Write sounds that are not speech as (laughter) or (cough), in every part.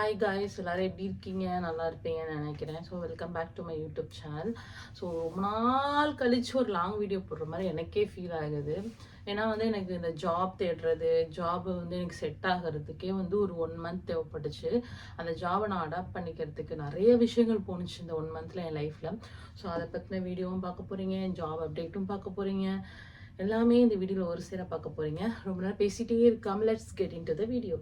Hi guys எல்லோரும் எப்படி இருக்கீங்க? நல்லா இருப்பீங்கன்னு நினைக்கிறேன். So welcome back to my YouTube channel so ரொம்ப நாள் கழிச்சு ஒரு லாங் வீடியோ போடுற மாதிரி எனக்கே ஃபீல் ஆகுது. ஏன்னா வந்து எனக்கு இந்த ஜாப் தேடுறது ஜாப் வந்து எனக்கு செட் ஆகிறதுக்கே வந்து ஒரு ஒன் மந்த் தேவைப்பட்டுச்சு. அந்த ஜாபை நான் அடாப்ட் பண்ணிக்கிறதுக்கு நிறைய விஷயங்கள் போணுச்சு இந்த ஒன் மந்த்தில் என் லைஃப்பில் ஸோ அதை பற்றின வீடியோவும் பார்க்க போகிறீங்க ஜாப் அப்டேட்டும் பார்க்க போகிறீங்க எல்லாமே இந்த வீடியோவில் ஒரு சேர பார்க்க போகிறீங்க ரொம்ப நேரம் பேசிகிட்டே இருக்காமல் let's get into the video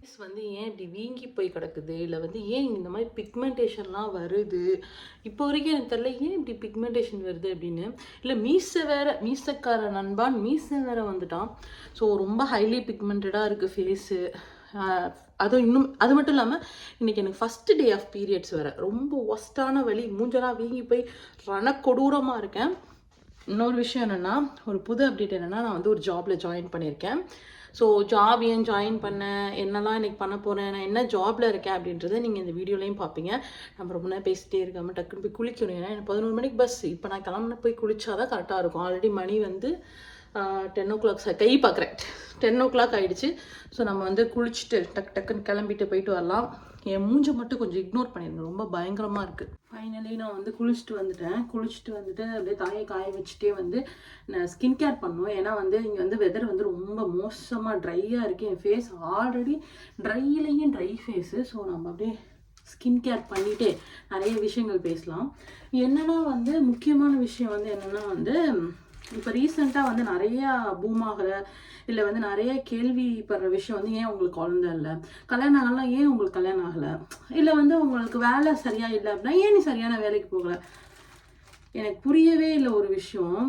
face வந்து ஏன் இப்படி வீங்கி போய் கிடக்குது? இல்லை வந்து ஏன் இந்த மாதிரி பிக்மெண்டேஷன்லாம் வருது? இப்போ வரைக்கும் எனக்கு தெரியல ஏன் இப்படி பிக்மெண்டேஷன் வருது அப்படின்னு? இல்லை மீசை வேற மீசக்கார நண்பான் மீசை வேற வந்துட்டான். ஸோ ரொம்ப ஹைலி பிக்மெண்டடாக இருக்குது ஃபேஸு அதுவும் இன்னும் அது மட்டும் இல்லாமல் இன்றைக்கி எனக்கு ஃபஸ்ட்டு டே ஆஃப் பீரியட்ஸ் வேறு. ரொம்ப ஒஸ்டான வழி மூஞ்செல்லாம் வீங்கி போய் ரணக்கொடூரமாக இருக்கேன். இன்னொரு விஷயம் என்னென்னா ஒரு புது அப்டேட் என்னென்னா நான் வந்து ஒரு ஜாபில் ஜாயின் பண்ணியிருக்கேன். ஸோ ஜாப் ஏன் ஜாயின் பண்ணேன் என்னெல்லாம் இன்றைக்கி பண்ண போகிறேன் நான் என்ன ஜாபில் இருக்கேன் அப்படின்றத நீங்கள் இந்த வீடியோலையும் பார்ப்பீங்க. நம்ம ரொம்ப நேரம் பேசிகிட்டே இருக்காமல் டக்குன்னு போய் குளிக்கணும். ஏன்னா எனக்கு பதினோரு மணிக்கு பஸ் இப்போ நான் கிளம்புன போய் குளிச்சா தான் கரெக்டாக இருக்கும். ஆல்ரெடி மணி வந்து டென் ஓ கிளாக் சார் கை பார்க்குறேன் டென் ஓ கிளாக் ஆகிடுச்சு ஸோ நம்ம வந்து குளிச்சுட்டு டக் டக்குன்னு கிளம்பிட்டு போயிட்டு வரலாம். என் மூஞ்சை மட்டும் கொஞ்சம் இக்னோர் பண்ணிடுங்க ரொம்ப பயங்கரமாக இருக்குது ஃபைனலி நான் வந்து குளிச்சுட்டு வந்துட்டேன். குளிச்சுட்டு வந்துட்டு அப்படியே தாயை காய வச்சுட்டே வந்து நான் ஸ்கின் கேர் பண்ணுவேன் ஏன்னா வந்து இங்கே வந்து வெதர் வந்து ரொம்ப மோசமாக ட்ரையாக இருக்குது என் ஃபேஸ் ஆல்ரெடி ட்ரைலையும் ட்ரை ஃபேஸு ஸோ நம்ம அப்படியே ஸ்கின் கேர் பண்ணிகிட்டே நிறைய விஷயங்கள் பேசலாம். என்னென்னா வந்து முக்கியமான விஷயம் வந்து என்னென்னா வந்து இப்போ ரீசெண்டாக வந்து நிறையா பூம் ஆகிற இல்லை வந்து நிறைய கேள்விப்படுற விஷயம் வந்து ஏன் உங்களுக்கு குழந்த இல்லை? கல்யாணம் ஆகலாம் ஏன் உங்களுக்கு கல்யாணம் ஆகலை? இல்லை வந்து உங்களுக்கு வேலை சரியாக இல்லை அப்படின்னா ஏன் நீ சரியான வேலைக்கு போகலை? எனக்கு புரியவே இல்லை ஒரு விஷயம்.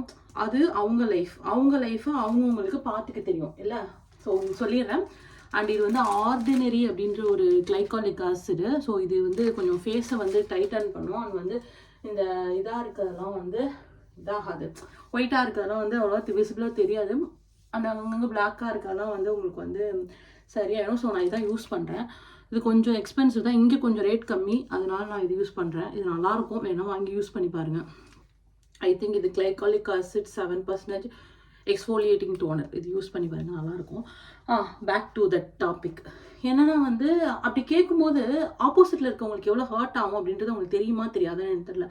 அது அவங்க லைஃப் அவங்க லைஃப்பை அவங்கவுங்களுக்கு பார்த்துக்க தெரியும் இல்லை? ஸோ சொல்லிடுறேன். அண்ட் இது வந்து ஆர்டினரி அப்படின்ற ஒரு கிளைகாலிக் ஆசிடு ஸோ இது வந்து கொஞ்சம் ஃபேஸை வந்து டைட்டன் பண்ணும். அண்ட் வந்து இந்த இதாக இருக்கிறதெல்லாம் வந்து இதாகாது. ஒயிட்டாக இருக்கிறதெல்லாம் வந்து அவ்வளோவா விசிபிளாக தெரியாது. அந்த அங்கங்கே பிளாக்காக இருக்கிறதெல்லாம் வந்து உங்களுக்கு வந்து சரியாயிடும். ஸோ நான் இதான் யூஸ் பண்ணுறேன் இது கொஞ்சம் எக்ஸ்பென்சிவ் தான். இங்கே கொஞ்சம் ரேட் கம்மி. அதனால நான் இது யூஸ் பண்ணுறேன் இது நல்லாயிருக்கும். வேணால் வாங்கி யூஸ் பண்ணி பாருங்கள் ஐ திங்க் இது glycolic acid seven percentage exfoliating toner இது யூஸ் பண்ணி பாருங்கள் நல்லாயிருக்கும். Ah back to that topic என்னன்னா வந்து அப்படி கேட்கும்போது ஆப்போசிட்டில் இருக்கவங்களுக்கு எவ்வளோ ஹர்ட் ஆகும் அப்படின்றது அவங்களுக்கு தெரியுமா தெரியாதுன்னு எனக்கு தெரியல.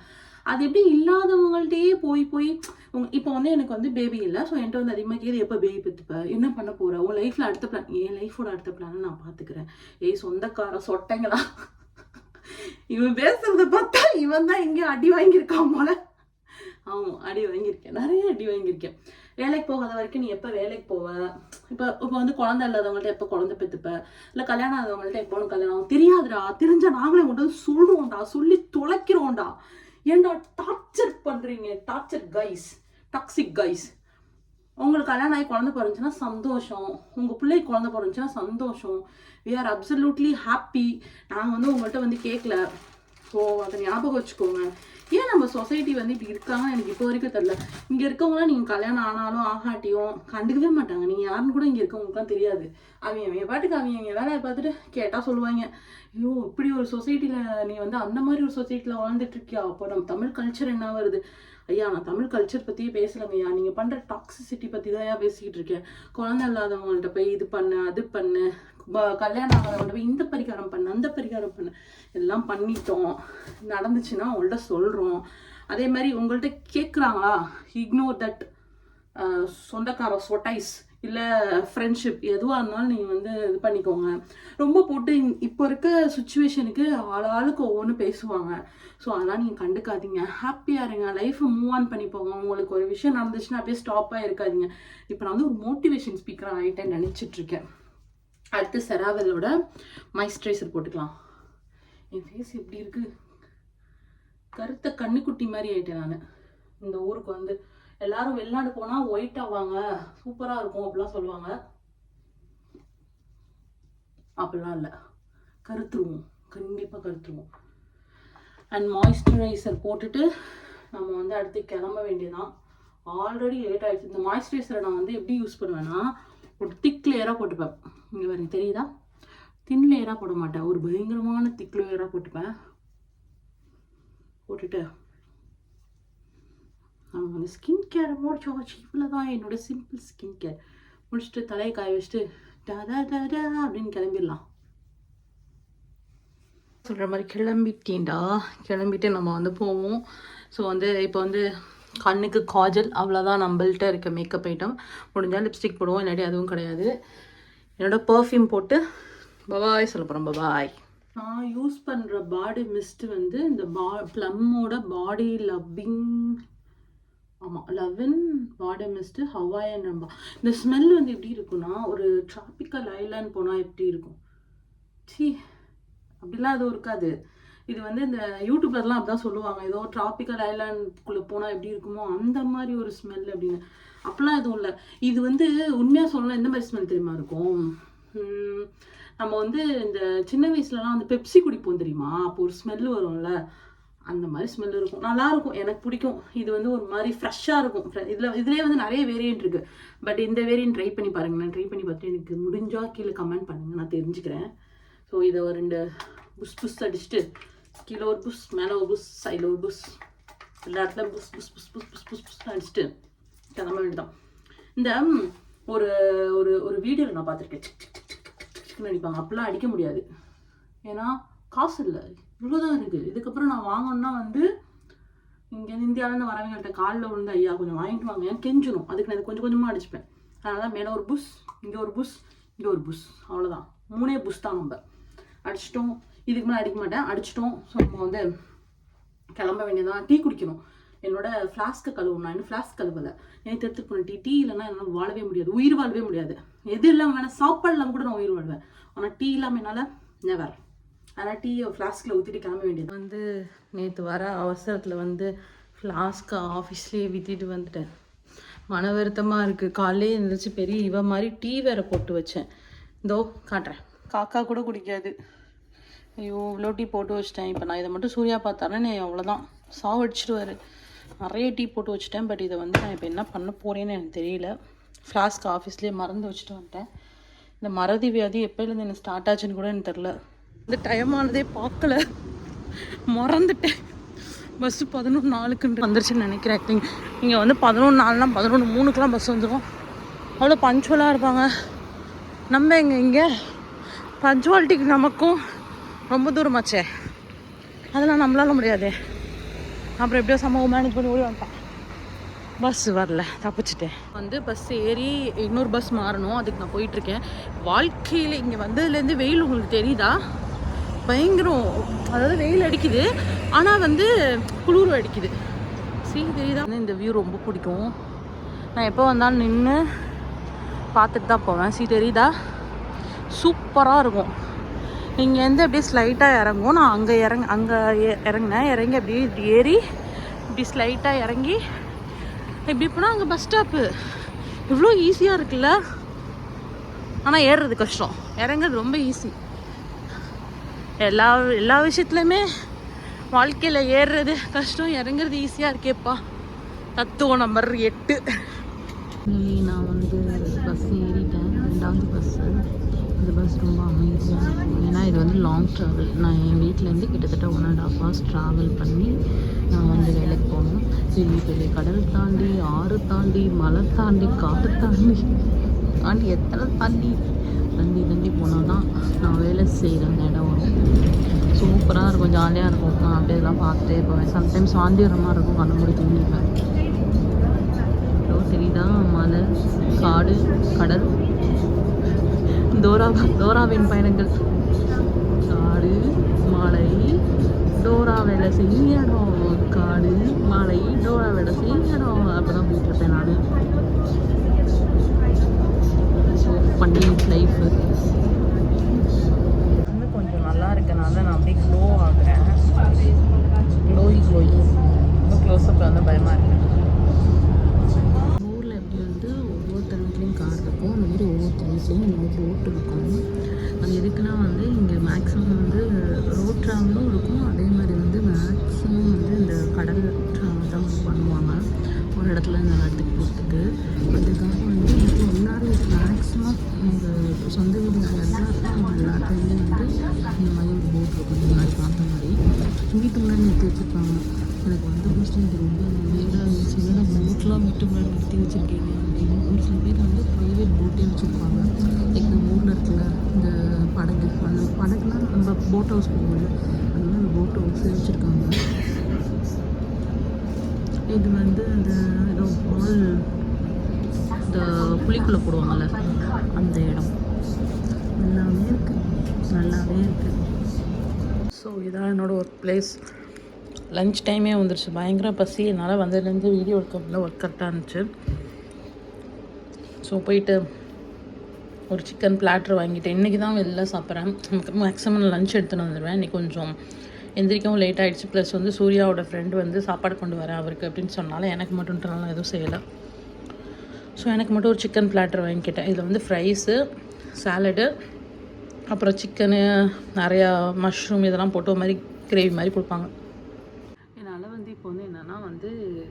அது எப்படி இல்லாதவங்கள்ட்டயே போய் போய் உங்க இப்போ வந்து எனக்கு வந்து பேபி இல்லை ஸோ என்கிட்ட வந்து அதிகமாக கேது எப்போ பேபி பெற்றுப்ப என்ன பண்ண போகிற உன் லைஃப்பில் அடுத்த பிளான் என் லைஃபோட அடுத்த பிளான் நான் பார்த்துக்கிறேன் ஏய் சொந்தக்கார சொட்டைங்களா? இவன் பேசுறத பார்த்தா இவன் தான் எங்கேயும் அடி வாங்கியிருக்கான் போல. ஆமாம் அடி வாங்கியிருக்கேன். நிறைய அடி வாங்கியிருக்கேன். வேலைக்கு போகாத வரைக்கும் நீ எப்போ வேலைக்கு போவ? இப்போ இப்போ வந்து குழந்தை இல்லாதவங்கள்ட்ட எப்போ குழந்தை பெற்றுப்ப இல்லை கல்யாணம் ஆகாதவங்கள்ட்ட எப்போ கல்யாணம் ஆகும்? தெரியாதுடா. தெரிஞ்ச நாங்களே உங்கள்கிட்ட சொல்லுவோம்டா. சொல்லி தொலைக்கிறோம்டா. ஏன்டா டார்ச்சர் பண்ணுறீங்க டார்ச்சர் கைஸ் டாக்ஸிக் கைஸ் உங்களுக்கு கல்யாணம் ஆகி குழந்தை பிறந்துச்சுன்னா சந்தோஷம். உங்கள் பிள்ளைக்கு குழந்தை பிறந்துச்சுன்னா சந்தோஷம். வி ஆர் அப்சல்யூட்லி ஹாப்பி நாங்கள் வந்து உங்கள்கிட்ட வந்து கேட்கல ஸோ அதை ஞாபகம் வச்சுக்கோங்க. ஏன் நம்ம சொசைட்டி வந்து இப்படி இருக்காங்கன்னு எனக்கு இப்போ வரைக்கும் தெரில இங்கே இருக்கவங்களாம் நீங்கள் கல்யாணம் ஆனாலும் ஆகாட்டியும் கண்டுக்கவே மாட்டாங்க. நீங்கள் யாருன்னு கூட இங்கே இருக்கவங்களுக்குலாம் தெரியாது. அவங்க அவங்க பாட்டுக்கு அவங்க அவங்க வேலையை பார்த்துட்டு கேட்டால் சொல்லுவாங்க. ஐயோ இப்படி ஒரு சொசைட்டியில் நீ வந்து அந்த மாதிரி ஒரு சொசைட்டியில் வாழ்ந்துட்டு இருக்கியா? அப்போ நம்ம தமிழ் கல்ச்சர் என்ன வருது? ஐயா நான் தமிழ் கல்ச்சர் பற்றியே பேசலைங்க ஐயா. நீங்கள் பண்ணுற டாக்ஸிசிட்டி பற்றி தான் பேசிக்கிட்டு இருக்கேன். குழந்தை இல்லாதவங்கள்ட்ட போய் இது பண்ணு அது பண்ணு கல்யாணம் ஆகிறவங்கள்ட்ட போய் இந்த பரிகாரம் பண்ணு அந்த பரிகாரம் பண்ணு. எல்லாம் பண்ணிட்டோம். நடந்துச்சுன்னா உங்கள்கிட்ட சொல்கிறோம் அதே மாதிரி உங்கள்கிட்ட கேட்குறாங்களா இக்னோர் தட் சொந்தக்கார சொட்டைஸ் இல்லை ஃப்ரெண்ட்ஷிப் எதுவாக இருந்தாலும் நீங்கள் வந்து இது பண்ணிக்கோங்க. ரொம்ப போட்டு இப்போ இருக்க சுச்சுவேஷனுக்கு ஆளாளுக்கு ஆளுக்கு ஒவ்வொன்று பேசுவாங்க. ஸோ அதெல்லாம் நீங்கள் கண்டுக்காதீங்க. ஹாப்பியாக இருங்க. லைஃப்பை மூவ் ஆன் பண்ணி போங்க. உங்களுக்கு ஒரு விஷயம் நடந்துச்சுன்னா அப்படியே ஸ்டாப்பாக இருக்காதிங்க. இப்போ நான் வந்து ஒரு மோட்டிவேஷன் ஸ்பீக்கராக ஆகிட்டேன் நினச்சிட்ருக்கேன் அடுத்து செராவலோட மாய்ஸ்சரைசர் போட்டுக்கலாம். என் ஃபேஸ் எப்படி இருக்குது கருத்த கண்ணுக்குட்டி மாதிரி ஆயிட்டேன் நான். இந்த ஊருக்கு வந்து எல்லாரும் வெளிநாடு போனால் ஒயிட் ஆவாங்க சூப்பராக இருக்கும் அப்படிலாம் சொல்லுவாங்க. அப்படிலாம் இல்லை. கருத்துருவோம். கண்டிப்பாக கருத்துருவோம். அண்ட் மாய்ஸ்சரைசர் போட்டுட்டு நம்ம வந்து அடுத்து கிளம்ப வேண்டியதான் ஆல்ரெடி லேட் ஆகிடுச்சு இந்த மாய்ஸ்சரைசரை நான் வந்து எப்படி யூஸ் பண்ணுவேன்னா ஒரு திக் லேயராக போட்டுப்பேன். இங்கே பாருங்க தெரியுதா? தின் லேயராக போட மாட்டேன். ஒரு பயங்கரமான திக் லேயராக போட்டுப்பேன். போட்டுட்டு நம்ம வந்து ஸ்கின் கேர் முடிச்சோம் இவ்வளோ தான் என்னோட சிம்பிள் ஸ்கின் கேர் முடிச்சுட்டு தலையை காய வச்சுட்டு டா டா அப்படின்னு கிளம்பிடலாம். சொல்கிற மாதிரி கிளம்பிட்டேன்டா. கிளம்பிட்டு நம்ம வந்து போவோம். ஸோ வந்து இப்போ வந்து கண்ணுக்கு காஜல் அவ்வளோதான் நம்மள்கிட்ட இருக்க மேக்கப் ஐட்டம் முடிஞ்சால் லிப்ஸ்டிக் போடுவோம். இல்லாட்டி அதுவும் கிடையாது. என்னோட பர்ஃப்யூம் போட்டு பபாய் சொல்ல போகிறோம் பபாய் நான் யூஸ் பண்ணுற பாடி மிஸ்ட் வந்து இந்த பா ப்ளம்மோட பாடி லவ்விங் ஆமாம் loving body mist Hawaiian rumba. இந்த ஸ்மெல் வந்து எப்படி இருக்குன்னா ஒரு ட்ராபிக்கல் ஐலாண்ட் போனால் எப்படி இருக்கும்? சி அப்படிலாம் எதுவும் இருக்காது. இது வந்து இந்த யூடியூப்லலாம் அப்படிதான் சொல்லுவாங்க. ஏதோ ட்ராபிக்கல் ஐலாண்ட்குள்ளே போனால் எப்படி இருக்குமோ அந்த மாதிரி ஒரு ஸ்மெல் அப்படின்னு. அப்படிலாம் எதுவும் இல்லை. இது வந்து உண்மையாக சொல்லலாம் எந்த மாதிரி ஸ்மெல் தெரியுமா இருக்கும்? நம்ம வந்து இந்த சின்ன வயசுலலாம் வந்து பெப்சி குடிப்போம் தெரியுமா? அப்போ ஒரு ஸ்மெல் வரும்ல. அந்த மாதிரி ஸ்மெல் இருக்கும். நல்லா இருக்கும் எனக்கு பிடிக்கும். இது வந்து ஒரு மாதிரி ஃப்ரெஷ்ஷாக இருக்கும். இதில் இதுலேயே வந்து நிறைய வேரியன்ட் இருக்கு. பட் இந்த வேரியன்ட் ட்ரை பண்ணி பாருங்க நான் ட்ரை பண்ணி பார்த்துட்டு எனக்கு முடிஞ்சால் கீழே கமெண்ட் பண்ணுங்க. நான் தெரிஞ்சுக்கிறேன். ஸோ இதை ஒரு ரெண்டு புஷ் புஷ் அடிச்சுட்டு கீழே ஒரு புஷ் மேலே ஒரு புஷ் சைடில் ஒரு புஷ். எல்லா இடத்துல push push push push push push push அடிச்சுட்டு கிளம்ப வேண்டியதான் இந்த ஒரு ஒரு ஒரு வீடியோவில் நான் பார்த்துருக்கேன். சிக் சிக் அப்படிலாம் அடிக்க முடியாது. ஏன்னா காசு இல்லை. இவ்வளோதான் இருக்குது இதுக்கப்புறம் நான் வாங்கணும்னா வந்து இங்கே இந்தியாவிலேருந்து வரவங்கள்ட்ட காலில் விழுந்து ஐயா கொஞ்சம் வாங்கிட்டு வாங்க. ஏன் கெஞ்சணும். அதுக்கு நான் கொஞ்சம் கொஞ்சமாக அடிச்சுப்பேன். அதனால மேலே ஒரு புஷ் இங்கே ஒரு புஷ் இங்கே ஒரு புஷ். அவ்வளோதான் மூணே புஷ் தான் நம்ம. அடிச்சிட்டோம். இதுக்கு மேலே அடிக்க மாட்டேன். அடிச்சிட்டோம். ஸோ நம்ம வந்து கிளம்ப வேண்டியதான் டீ குடிக்கணும். என்னோட ஃப்ளாஸ்க்கை கழுவணும் நான் இன்னும் ஃப்ளாஸ்க் கழுவலை. எனக்கு எடுத்துட்டு போன டீ டீ இல்லைன்னா என்னால் வாழவே முடியாது. உயிர் வாழவே முடியாது. எது இல்லாமல் வேணால் சாப்பாடு இல்லாமல் கூட நான் உயிர் வாழ்வேன். ஆனால் டீ இல்லாமல் என்னால் நெவர் அதனால் டீயை ஃப்ளாஸ்கில் ஊற்றிட்டு கிளம்ப வேண்டியது. வந்து நேற்று வர அவசரத்தில் வந்து ஃப்ளாஸ்க்கை ஆஃபீஸ்லேயே வித்திட்டு வந்துட்டேன். மன வருத்தமாக இருக்குது காலையிலே எழுந்திரிச்சு பெரிய இவ மாதிரி டீ வேற போட்டு வச்சேன். இதோ காட்டுறேன். காக்கா கூட குடிக்காது. ஐயோ இவ்வளோ டீ போட்டு வச்சிட்டேன். இப்போ நான் இதை மட்டும் சூர்யா பார்த்தாருன்னு அவ்வளோதான் சாவடிச்சிடுவார் நிறைய டீ போட்டு வச்சுட்டேன் பட் இதை வந்து நான் இப்போ என்ன பண்ண போகிறேன்னு எனக்கு தெரியல. ஃப்ளாஸ்க் ஆஃபீஸ்லேயே மறந்து வச்சுட்டு வந்துட்டேன். இந்த மறதி வியாதி எப்போலேருந்து எனக்கு ஸ்டார்ட் ஆச்சுன்னு கூட எனக்கு தெரில இந்த டைம் ஆனதே பார்க்கல. மறந்துட்டேன். பஸ்ஸு பதினொன்று நாளுக்குன்ட்டு வந்துருச்சுன்னு நினைக்கிறேன் திங்க் இங்கே வந்து பதினொன்று நாலுனா பதினொன்று மூணுக்கெலாம் பஸ் வந்துடும் அவ்வளோ பஞ்சுவலாக இருப்பாங்க. நம்ம எங்கே இங்கே பஞ்சுவாலிட்டிக்கு நமக்கும் ரொம்ப தூரமாச்சே அதெல்லாம் நம்மளால முடியாதே. அப்புறம் எப்படியோ சமூகம் மேனேஜ் பண்ணி ஓடி வந்துட்டான். பஸ் வரல தப்பிச்சிட்டேன். வந்து பஸ் ஏறி இன்னொரு பஸ் மாறணும் அதுக்கு நான் போயிட்டுருக்கேன். வாழ்க்கையில் இங்கே வந்ததுலேருந்து வெயில் உங்களுக்கு தெரியுதா? பயங்கரம் அதாவது வெயில் அடிக்குது. ஆனால் வந்து குளிரும் அடிக்குது. சீ தெரியுதா? இந்த வியூ ரொம்ப பிடிக்கும். நான் எப்போ வந்தாலும் நின்று பார்த்துட்டு தான் போவேன். சீ தெரியுதா? சூப்பராக இருக்கும். இங்கேருந்து அப்படியே ஸ்லைட்டாக இறங்கும். நான் அங்கே இறங்க அங்கே இறங்கினேன். இறங்கி அப்படியே இப்படி ஏறி இப்படி ஸ்லைட்டாக இறங்கி இப்படி போனால் அங்கே பஸ் ஸ்டாப்பு இவ்வளோ ஈஸியாக இருக்குல்ல? ஆனால் ஏறுறது கஷ்டம். இறங்குறது ரொம்ப ஈஸி எல்லா எல்லா விஷயத்துலையுமே வாழ்க்கையில் ஏறுறது கஷ்டம் இறங்குறது ஈஸியாக இருக்கேப்பா. தத்துவம் நம்பர் எட்டு. நான் வந்து பஸ் ஏறிட்டேன். ரெண்டாவது பஸ்ஸு இந்த பஸ் ரொம்ப அமைதியாக வந்து லாங் ட்ராவல் நான் என் வீட்டிலேருந்து கிட்டத்தட்ட one and half hours travel பண்ணி நான் வந்து வேலைக்கு போகணும் பெரிய பெரிய கடல் தாண்டி ஆறு தாண்டி மலை தாண்டி காடு தாண்டி. தாண்டி எத்தனை தாண்டி? தாண்டி தாண்டி போனால் தான் நான் வேலை செய்கிற அந்த இடம் வரும். சூப்பராக இருக்கும் ஜாலியாக இருக்கும். நான் அப்படியே இதெல்லாம் பார்த்துட்டே போவேன். சம்டைம்ஸ் வாந்திரமாக இருக்கும் கண்ணு மூடி தூங்கிடுவேன் இதோ தெரியுதா? மலை காடு கடல். தோரா தோராவின் பயணங்கள். காடு மலை டோரா வேலை செய்யணும் காடு மலை டோரா வேலை செய்யணும் அப்போ தான் போயிட்டு இருப்பேன் நான். ஸோ பண்ணி லைஃபு வந்து கொஞ்சம் நல்லா இருக்கனால நான் அப்படியே க்ளோ ஆகுறேன். க்ளோயி க்ளோயி ரொம்ப க்ளோஸ்அப்பில் வந்து பயமாக இருக்கு. ஊரில் எப்படி வந்து ஒவ்வொருத்தர் வீட்லேயும் கார் இருக்கும். அந்த மாதிரி ஒவ்வொருத்தர் வீட்லேயும் இந்த மாதிரி ரோட்டு இருக்கும். வச்சுருக்காங்க. எனக்கு வந்த ஃபஸ்ட்டு இது ரொம்ப வேடாக இருந்துச்சு. என்னடா போட்லாம் மீட்டு மேலே நிறுத்தி வச்சுருக்கீங்க அப்படின்னு. ஒரு சில பேர் வந்து ப்ரைவேட் போட்டே வச்சுருப்பாங்க. லைக் நம்ம ஊரில் இருக்கல இந்த படகு அந்த படகுனா நம்ம போட் ஹவுஸ் போவோம்ல அந்த போட் ஹவுஸ் வச்சுருக்காங்க. இது வந்து அந்த ஏதோ பால் இந்த புளிக்குள்ளே போடுவாங்கள்ல அந்த இடம். நல்லாவே இருக்குது நல்லாவே இருக்குது ஸோ இதான் என்னோடய ஒர்க் பிளேஸ் லஞ்ச் டைமே வந்துருச்சு. பயங்கர பசி. என்னால் வந்ததுலேருந்து வீடியோ எடுக்க முடியல. ஒர்க் கரெக்டாக இருந்துச்சு. ஸோ போயிட்டு ஒரு சிக்கன் பிளாட்டர் வாங்கிட்டேன். இன்றைக்கி தான் வெளில சாப்பிட்றேன். மேக்ஸிமம் லஞ்ச் எடுத்துகிட்டு வந்துடுவேன் இன்றைக்கி கொஞ்சம் எந்திரிக்கவும் லேட் ஆகிடுச்சு ப்ளஸ் வந்து சூர்யாவோட ஃப்ரெண்டு வந்து சாப்பாடு கொண்டு வரேன் அவருக்கு அப்படின்னு சொன்னால எனக்கு மட்டும்ன்றனால எதுவும் செய்யலை. ஸோ எனக்கு மட்டும் ஒரு சிக்கன் பிளாட்டர் வாங்கிக்கிட்டேன் இதில் வந்து ஃப்ரைஸு சாலடு அப்புறம் சிக்கனு நிறையா மஷ்ரூம் இதெல்லாம் போட்டு ஒரு மாதிரி கிரேவி மாதிரி கொடுப்பாங்க. வந்து இப்போ வந்து என்னென்னா வந்து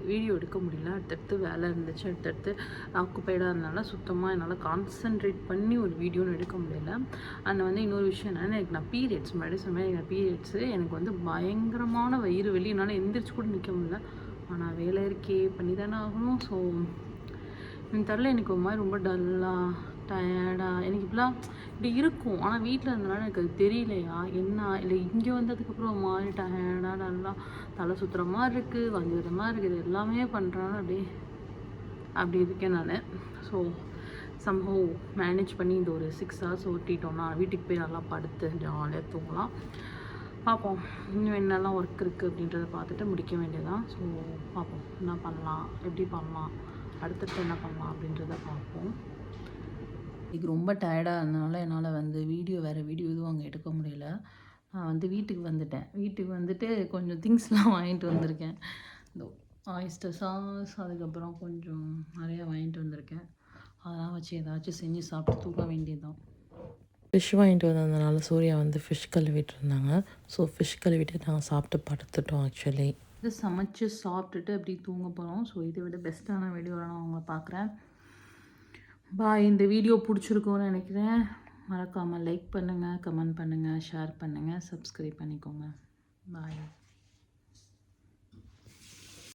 வீடியோ எடுக்க முடியல. அடுத்தடுத்து வேலை இருந்துச்சு. அடுத்தடுத்து ஆக்குப்பைடாக இருந்தனால சுத்தமாக என்னால் கான்சென்ட்ரேட் பண்ணி ஒரு வீடியோன்னு எடுக்க முடியல. அண்ட் வந்து இன்னொரு விஷயம் என்னென்னா எனக்கு நான் பீரியட்ஸ் முன்னாடி சொன்னேன். எனக்கு பீரியட்ஸு எனக்கு வந்து பயங்கரமான வயிறு வெளி என்னால் எந்திரிச்சு கூட நிற்க முடியல. ஆனால் வேலை இருக்கே பண்ணி தானே ஆகணும். ஸோ எனக்கு தெரில எனக்கு ஒரு மாதிரி ரொம்ப டல்லாக டயர்டாக இப்படிலாம் இப்படி இருக்கும். ஆனால் வீட்டில் இருந்தனால எனக்கு அது தெரியலையா? என்ன? இல்லை இங்கே வந்ததுக்கப்புறம் மாறிட்டேன் மாதிரி நல்லா தலை சுற்றுற மாதிரி இருக்குது வந்து விதமாக மாதிரி இருக்குது எல்லாமே பண்ணுறாங்க அப்படியே அப்படி இருக்கேன் நான். ஸோ சம்ஹவ் மேனேஜ் பண்ணி இந்த ஒரு சிக்ஸ் ஹவர்ஸ் ஓட்டிட்டோம்னா வீட்டுக்கு போய் நல்லா படுத்து ஜாலியாக தூங்கலாம். பார்ப்போம் இன்னும் என்னெல்லாம் ஒர்க் இருக்குது அப்படின்றத பார்த்துட்டு முடிக்க வேண்டியதான் ஸோ பார்ப்போம் என்ன பண்ணலாம்? எப்படி பண்ணலாம்? அடுத்தடுத்து என்ன பண்ணலாம் அப்படின்றத பார்ப்போம். இது ரொம்ப டயர்டாக இருந்தனால என்னால் வந்து வீடியோ வேறு வீடியோ எதுவும் அங்கே எடுக்க முடியல. நான் வந்து வீட்டுக்கு வந்துட்டேன். வீட்டுக்கு வந்துட்டு கொஞ்சம் திங்ஸ்லாம் (laughs) வாங்கிட்டு வந்திருக்கேன். இந்த ஆயிஸ்டர் சாஸ் அதுக்கப்புறம் கொஞ்சம் நிறையா வாங்கிட்டு வந்திருக்கேன். அதெல்லாம் வச்சு ஏதாச்சும் செஞ்சு சாப்பிட்டு தூக்க வேண்டியதுதான். ஃபிஷ் வாங்கிட்டு வந்ததுனால சூர்யா வந்து ஃபிஷ் கழுவிட்டு இருந்தாங்க. ஸோ ஃபிஷ் கழுவிட்டு நாங்கள் சாப்பிட்டு படுத்துட்டோம் ஆக்சுவலி இது சமைச்சு சாப்பிட்டுட்டு அப்படி தூங்க போகிறோம் ஸோ இதை விட பெஸ்ட்டான வீடியோ நான் உங்களை பார்க்குறேன். பாய் இந்த வீடியோ பிடிச்சிருக்கும்னு நினைக்கிறேன். மறக்காமல் லைக் பண்ணுங்கள் கமெண்ட் பண்ணுங்கள் ஷேர் பண்ணுங்கள் சப்ஸ்கிரைப் பண்ணிக்கோங்க. பாய்